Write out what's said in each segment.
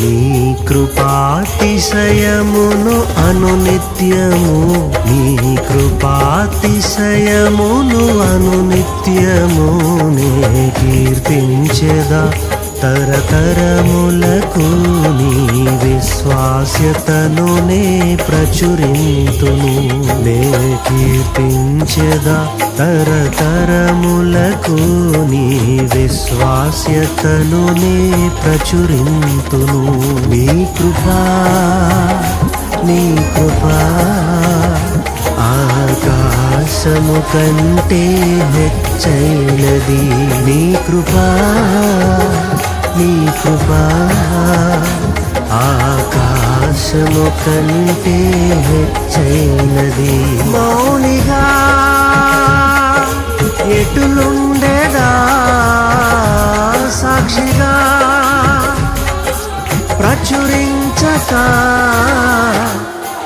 నీ కృపాతిశయమును అనునిత్యము నీ కృపాతిశయమును అనునిత్యము నే కీర్తించెదా? తరతరములకు నీ విశ్వాస్యతను నే ప్రచురింతును నే కీర్తించదా తరతరములకు నీ విశ్వాస్యతను నే ప్రచురింతును నీ కృపా నీ కృపా ఆకాశము కంటే హెచ్చైనది. నీ కృపా నీ కృపా. ఆకాశము కంటే హెచ్చైనది. మౌనిగా ఎటులుండేదా? సాక్షిగా ప్రచురించక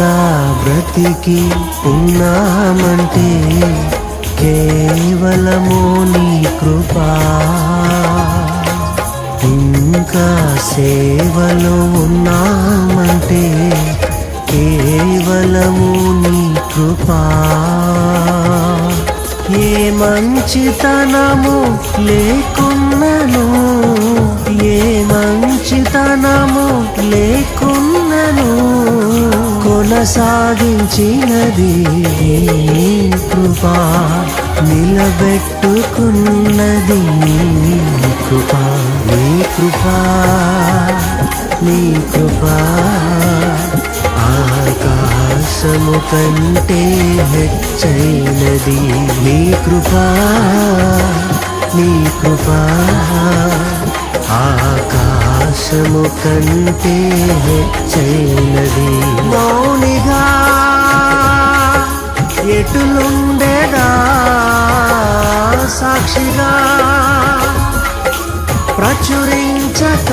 ఇంకా బ్రతికి ఉన్నామంటే కేవలము నీ కృపా. ఇంకా సేవలో ఉన్నామంటే కేవలము నీ కృపా. ఏ మంచితనము లేకున్నను ఏ మంచితనము లేకున్నను కొనసాగించినది నీ కృపా నిలబెట్టుకున్నది నీ కృపా నీ కృపా నీ కృపా. ఆకాశము కంటే హెచ్చైనది నీ కృపా నీ కృపా. ఆకాశము కంటే హెచ్చైనది. మౌనిగా ఎటులుండేదా? సాక్షిగా ప్రచురించక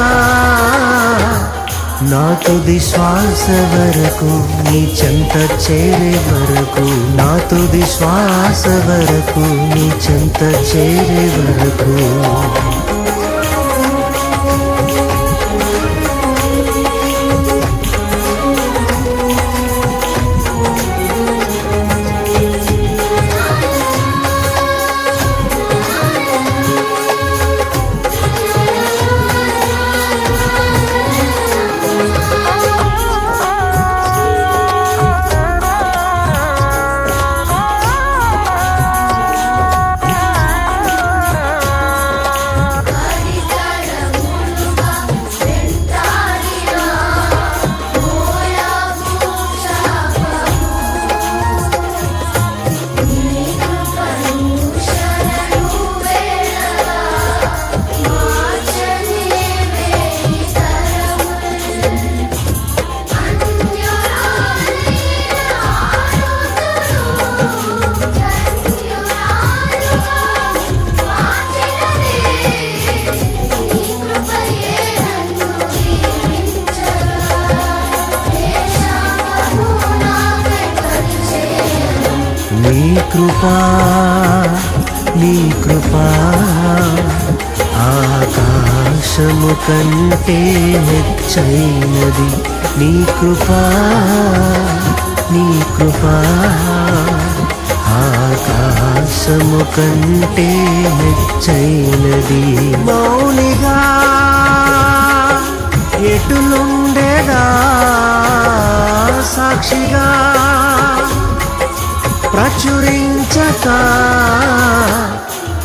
నా తుది శ్వాస వరకు నీ చెంత చేరే వరకు నా తుది శ్వాస వరకు నీ చెంత చేరే వరకు. కంటే మెచ్చైనది నీ కృపా నీ కృపా. ఆకాశము కంటే మెచ్చైనది మౌనిగా ఎటులుండేదా సాక్షిగా? ప్రచురించక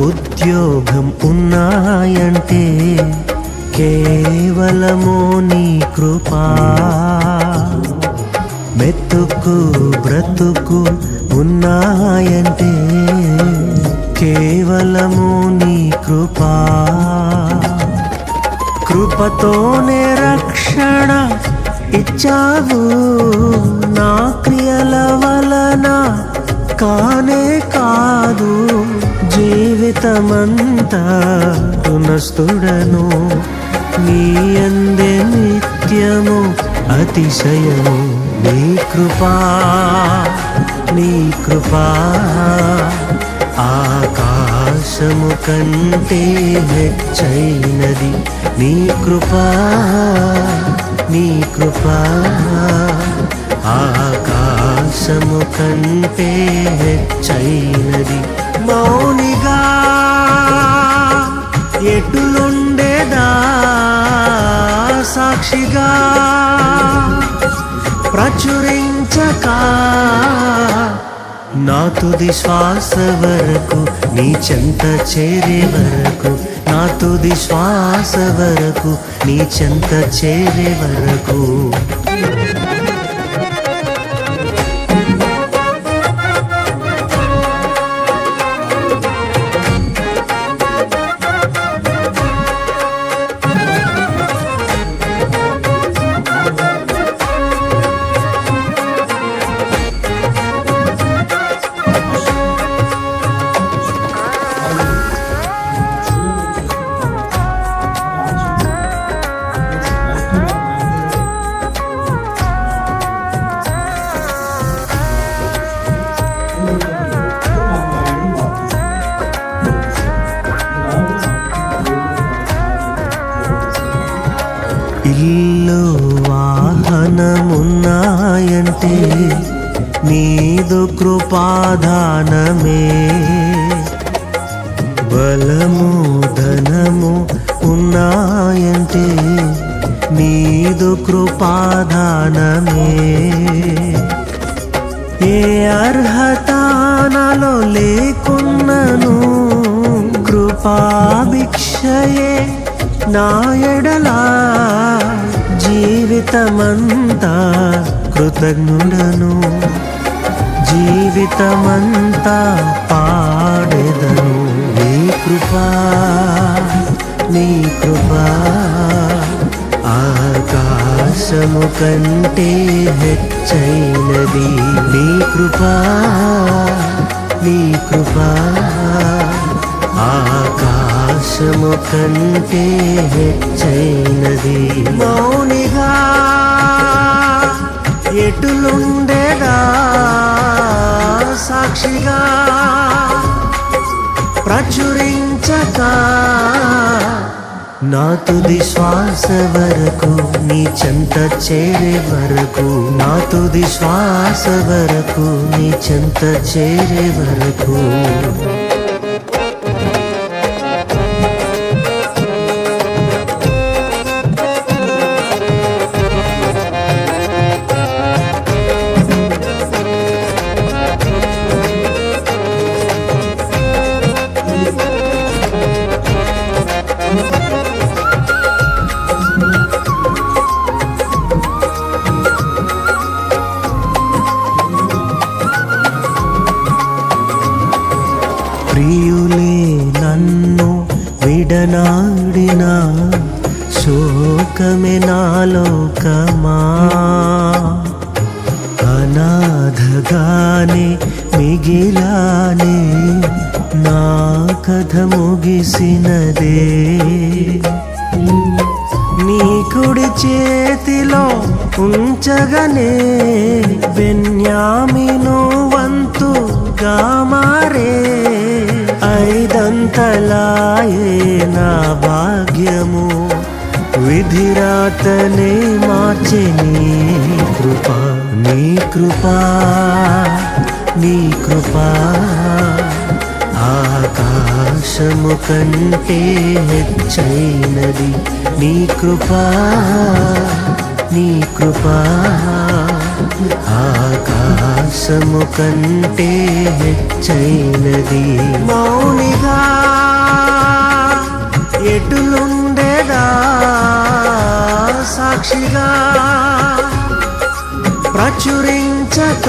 ఉద్యోగం ఉన్నాయంటే కేవలము నీ కృపా. మెతుకు బ్రతుకు ఉన్నాయంటే కేవలము నీ కృపా. కృపతోనే రక్షణ ఇచ్చావు నా క్రియల వలన కానే కాదు. జీవితమంతా పునస్తుడను నీ అందే నిత్యము అతిశయము. నీ కృపా నీ కృపా. ఆకాశము కంటే హెచ్చైనది నీ కృపా నీ కృపా. ఆకాశము కంటే హెచ్చైనది మౌనిగా ఎటులుండేదా సాక్షిగా? ప్రచురించక నా తుది శ్వాస వరకు నీ చెంత చేరే వరకు నా తుది శ్వాస వరకు నీ చెంత చేరే వరకు. ఇల్లు వాహనమున్నాయంటే నీదు కృపాధానమే బలము ధనము ఉన్నాయంటే నీదు కృపాధానమే ఏ అర్హత నాలో లేకున్నను కృపాభిక్షయే నా ఎడలా జీవితమంతా కృతజ్ఞుడను. జీవితమంతా పాడెదను నీ కృపా నీ కృపా. ఆకాశము కంటే హెచ్చైనది నీ కృపా నీ కృపా. ఆకాశము కంటే హెచ్చైనది. మౌనిగా ఎటులుండేదా? సాక్షిగా ప్రచురించక నా తుది శ్వాస వరకు నీ చెంత చేరే వరకు నా తుది శ్వాస వరకు నీ చెంత చేరే వరకు. నీ కుడి చేతిలో ఉంచగనే బెన్యామిను వంతుగా మారే ఐదంతలాయే నా భాగ్యము. విధిరాతనే మార్చి నీ కృప నీ కృపా నీ కృపా. ఆకాశము కంటే హెచ్చైనది నీ కృపా నీ కృపా. ఆకాశము కంటే హెచ్చైనది మౌనిగా ఎటులుండేదా? సాక్షిగా ప్రచురించక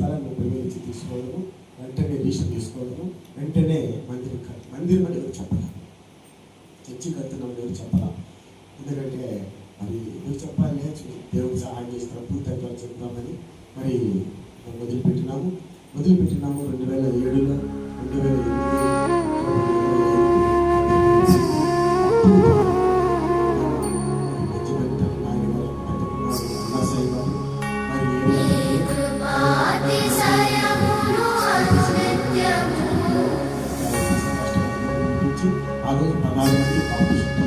అప్పట్లో ముప్పై వేలు ఇచ్చి తీసుకోవడము వెంటనే రిజిస్టర్ తీసుకోవడము వెంటనే మందిరం క- మందిరం అని ఎవరు చెప్పాలి చర్చి కడుతున్నాం ఎవరు చెప్పాలా ఎందుకంటే మరి ఎవరు చెప్పాలి? దేవుడు సహాయం చేస్తాం పూర్తిగా చెప్తామని మరి మొదలుపెట్టినాము. మొదలుపెట్టినాము రెండు వేల ఏడులో రెండు వేల ఎనిమిది 把这个把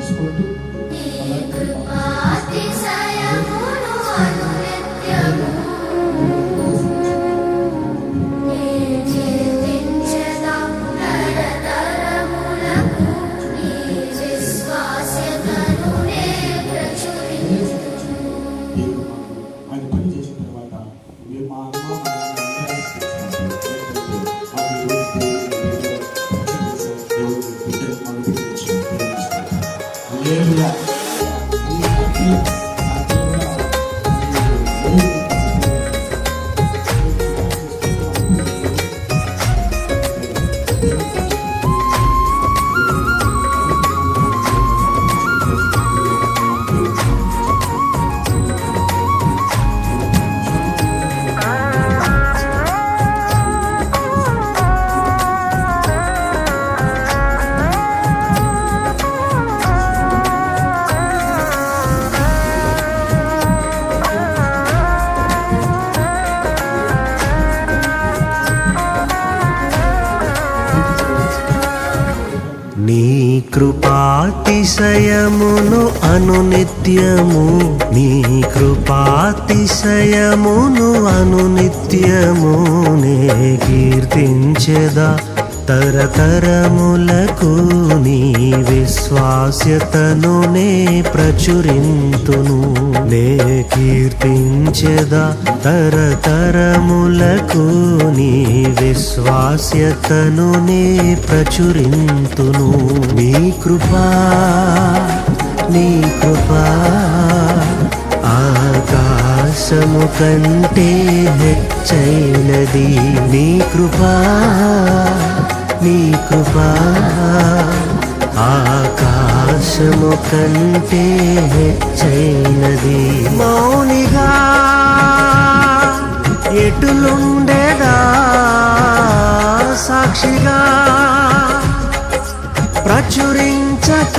నీ కృపాతిశయమును అనునిత్యము నీ కృపాతిశయమును అనునిత్యము నే కీర్తించెదా? తరతరములకు నీ విశ్వాస్యతను నే ప్రచురింతును. నే కీర్తించెదా తరతరములకు నీ విశ్వాస్యతను నే ప్రచురింతును. నీ కృపా నీ కృపా ఆకాశము కంటే హెచ్చైనది. నీ కృపా నీ కృపా ఆకాశము కంటే హెచ్చైనది మౌనిగా ఎటులుండేదా? సాక్షిగా ప్రచురించక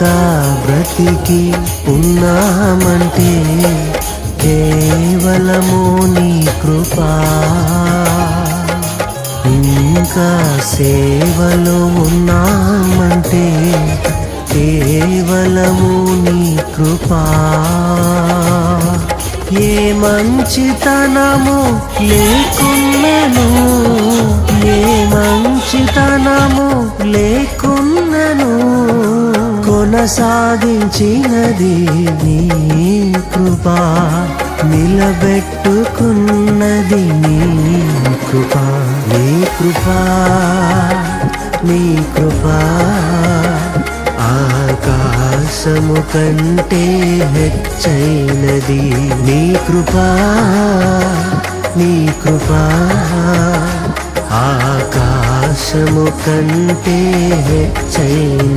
ఇంకా బ్రతికి ఉన్నామంటే కేవలము నీ కృపా. ఇంకా సేవలో ఉన్నామంటే కేవలము నీ కృపా. ఏ మంచితనము లేకున్నను ఏ మంచితనము లేకున్నను కొనసాగించినది నీ కృప. నిలబెట్టుకున్నది నీ కృపా. నీ కృప నీ కృప. ఆకాశము కంటే హెచ్చైనది నీ కృప. నీ కృప. ఆకాశము కంటే హెచ్చైన